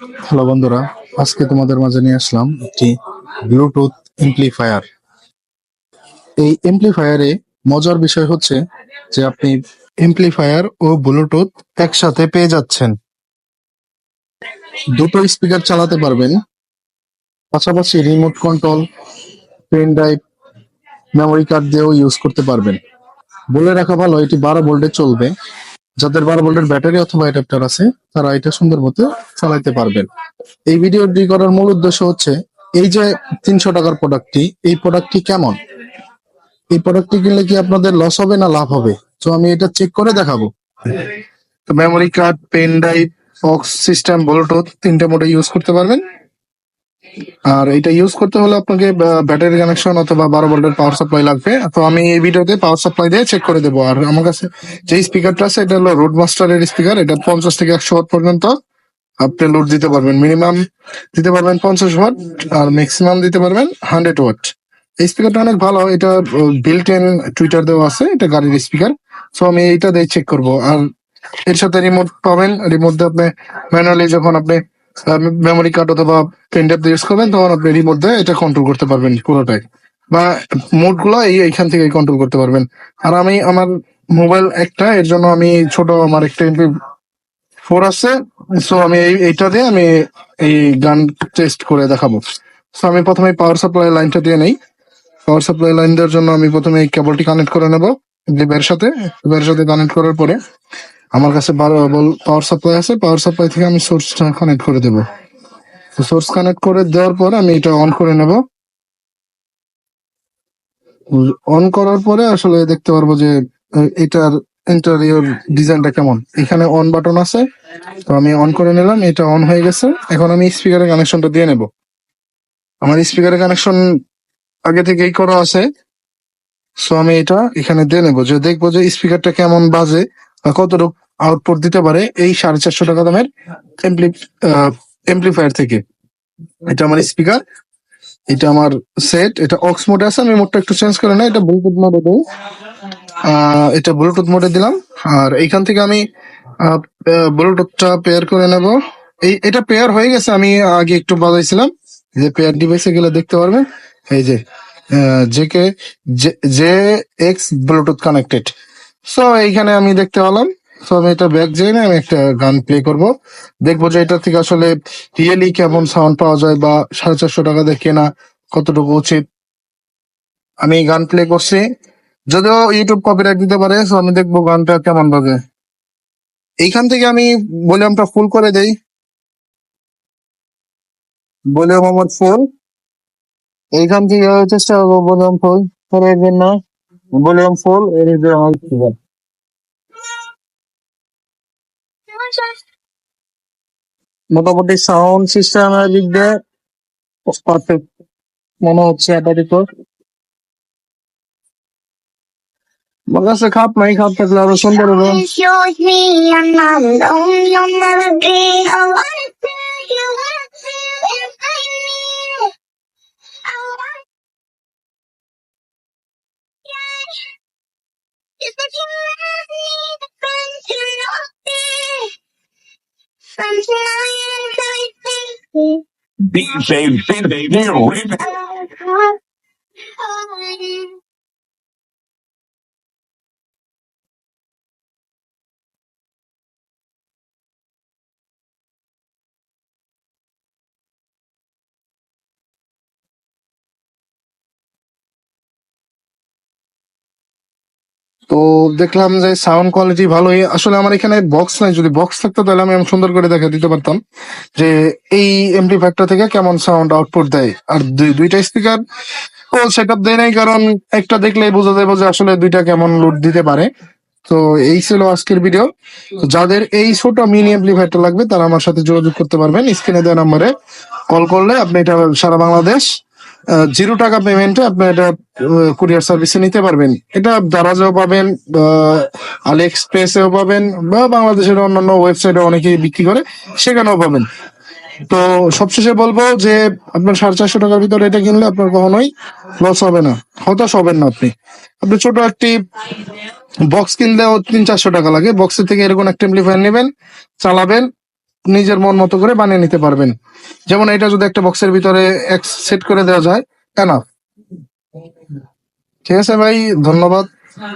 Hello বন্ধুরা, আজকে তোমাদের মাঝে নিয়ে আসলাম একটি ব্লুটুথ এমপ্লিফায়ার এই এমপ্লিফায়ারে মজার বিষয় হচ্ছে যে আপনি এমপ্লিফায়ার ও ব্লুটুথ একসাথে পেয়ে যাচ্ছেন। দুটো স্পিকার চালাতে পারবেন, পাশাপাশি remote control pen drive memory card দিয়েও ইউজ করতে পারবেন। বলে রাখা ভালো, এটি বারো ভোল্টে চলবে। যাদের বারো ভোল্টের ব্যাটারি অথবা অ্যাডাপ্টার আছে, তারা এটা সুন্দর মতো চালাইতে পারবেন। এই ভিডিওটি করার মূল উদ্দেশ্য হচ্ছে, এই যে তিনশো টাকার প্রোডাক্টটি এই প্রোডাক্টটি কেমন? এই প্রোডাক্টটি কিনলে কি আপনাদের লস হবে না লাভ হবে? তো আমি এটা চেক করে দেখাবো। তো memory card pen drive box system Bluetooth তিনটে মোডে ইউজ করতে পারবেন। আর এটা ইউজ করতে হলে আপনাকে ব্যাটারি কানেকশন অথবা বারো ভোল্টের পাওয়ার সাপ্লাই লাগবে। তো আমি এই ভিডিওতে পাওয়ার সাপ্লাই দিয়ে চেক করে দেবো। আর আমার কাছে যে স্পিকারটা আছে, এটা হলো রোড মাস্টারের স্পিকার এটা পঞ্চাশ থেকে একশো ওয়াট পর্যন্ত আপনি লোড দিতে পারবেন। মিনিমাম দিতে পারবেন পঞ্চাশ ওয়াট আর ম্যাক্সিমাম দিতে পারবেন হান্ড্রেড ওয়াট এই স্পিকারটা অনেক ভালো। এটা বিল্ট ইন টুইটার দেওয়া আছে। এটা গাড়ির স্পিকার সো আমি এইটা দিয়ে চেক করব। আর এর সাথে রিমোট পাবেন। রিমোট দিয়ে আপনি ম্যানুয়ালি যখন আপনি মেমোরি কার্ড অথবা পেনড্রাইভ ইউজ করবেন, তখন আপনি রিমোট দিয়ে এটা কন্ট্রোল করতে পারবেন পুরোটাই। বা মোডগুলো এই এইখান থেকে কন্ট্রোল করতে পারবেন। আর আমি আমার মোবাইল একটা, এর জন্য আমি ছোট আমার একটা এমপি ফোর আছে সো আমি এই, এইটা দিয়ে আমি এই গান টেস্ট করে দেখাবো। সো আমি প্রথমে পাওয়ার সাপ্লাই লাইনটা দিয়ে নেই। পাওয়ার সাপ্লাই লাইন দেওয়ার জন্য আমি প্রথমে এই কেবলটি কানেক্ট করে নেব লিভের সাথে লিভের সাথে কানেক্ট করার পরে। আমার কাছে পাওয়ার সাপ্লাই আছে পাওয়ার সাপ্লাই থেকে আমি সোর্সটা কানেক্ট করে দেবো। সোর্স কানেক্ট করে দেওয়ার পর আমি এটা অন করে নেব। অন করার পরে আসলে দেখতে পারব যে এটার ইন্টারিয়র ডিজাইনটা কেমন। এখানে অন বাটন আছে, তো আমি অন করে নিলাম, এটা অন হয়ে গেছে। এখন আমি স্পিকারের কানেকশনটা দিয়ে নেব। আমার স্পিকারের কানেকশন আগে থেকেই করা আছে। সো আমি এটা এখানে দিয়ে নেব। যে দেখব যে স্পিকারটা কেমন বাজে কতটুকু আউটপুট দিতে পারে এই সাড়ে চারশো টাকা দামের এমপ্লিফায়ার থেকে। এটা আমার স্পিকার এটা আমার সেট এটা অক্স মোডে আছে আমি মোডটা একটু চেঞ্জ করে না এটা ব্লুটুথ মোডে আহ, এটা ব্লুটুথ মোডে দিলাম আর এইখান থেকে আমি ব্লুটুথটা পেয়ার করে নেব। এই এটা পেয়ার হয়ে গেছে আমি আগে একটু বাজাইছিলাম যে পেয়ার ডিভাইসে গেলে দেখতে পারবেন এই যে J JK J X Bluetooth connected so এইখানে আমি দেখতে পেলাম। তো আমি এটা ব্যাক যাই না, আমি একটা গান প্লে করব। দেখব যে এটা থেকে আসলে রিয়েলি কেমন সাউন্ড পাওয়া যায় বা সাড়ে চারশো টাকা দিয়ে কেনা কতটুকু উচিত। আমি গান প্লে করছি। যদিও ইউটিউব কপিরাইট দিতে পারে সো আমি দেখব গানটা কেমন বাজে। এইখান থেকে আমি ভলিউমটা ফুল করে দেই। ভলিউম আমার ফুল এইখান থেকে চেষ্টা করব ভলিউম ফুল করে জন্য ভলিউম ফুল এর যে আমার keyboard। মোটামুটি সাউন্ড সিস্টেমের দিক দিয়ে পারফেক্ট মনে হচ্ছে আপাতত আমার কাছে খাপ নাই খাপ থাকলে আরও সুন্দর হবে Shows me I'm not alone. You'll never be alone. DJ Cindy Lou Reed. তো দেখলাম যে সাউন্ড কোয়ালিটি ভালোই। আসলে আমার এখানে বক্স নাই। যদি বক্স থাকতো তাহলে আমি সুন্দর করে দেখা দিতে পারতাম যে এই এমপ্লিফায়ারটা থেকে কেমন সাউন্ড আউটপুট দেয়। আর দুই- দুইটা স্পিকার ও সেট আপ দেয় নাই, কারণ একটা দেখলেই বোঝা যাবে যে আসলে দুইটা কেমন লোড দিতে পারে। তো এই ছিল আজকের ভিডিও যাদের এই ছোট মিনি এমপ্লিফায়ারটা লাগবে, তারা আমার সাথে যোগাযোগ করতে পারবেন। স্ক্রিনে দেওয়া নম্বরে কল করলে আপনি এটা সারা বাংলাদেশ জিরো টাকা পেমেন্টে আপনি এটা কুরিয়ার সার্ভিসে নিতে পারবেন। এটা দারাজেও পাবেন আলি এক্সপ্রেসেও পাবেন, বা বাংলাদেশের অন্যান্য ওয়েবসাইটে অনেকেই বিক্রি করে, সেখানেও পাবেন। তো সবশেষে বলব যে, আপনার সাড়ে চারশো টাকার ভিতরে এটা কিনলে আপনার কখনোই লস হবে না, হতাশ হবেন না আপনি। আপনি ছোট একটি বক্স কিনলেও তিন চারশো টাকা লাগে বক্সের থেকে এরকম একটা এমপ্লিফায়ার নেবেন, চালাবেন নিজের মন মতো করে বানিয়ে নিতে পারবেন। যেমন এটা যদি একটা বক্সের ভিতরে এক সেট করে দেওয়া যায় এনাফ ঠিক আছে ভাই, ধন্যবাদ।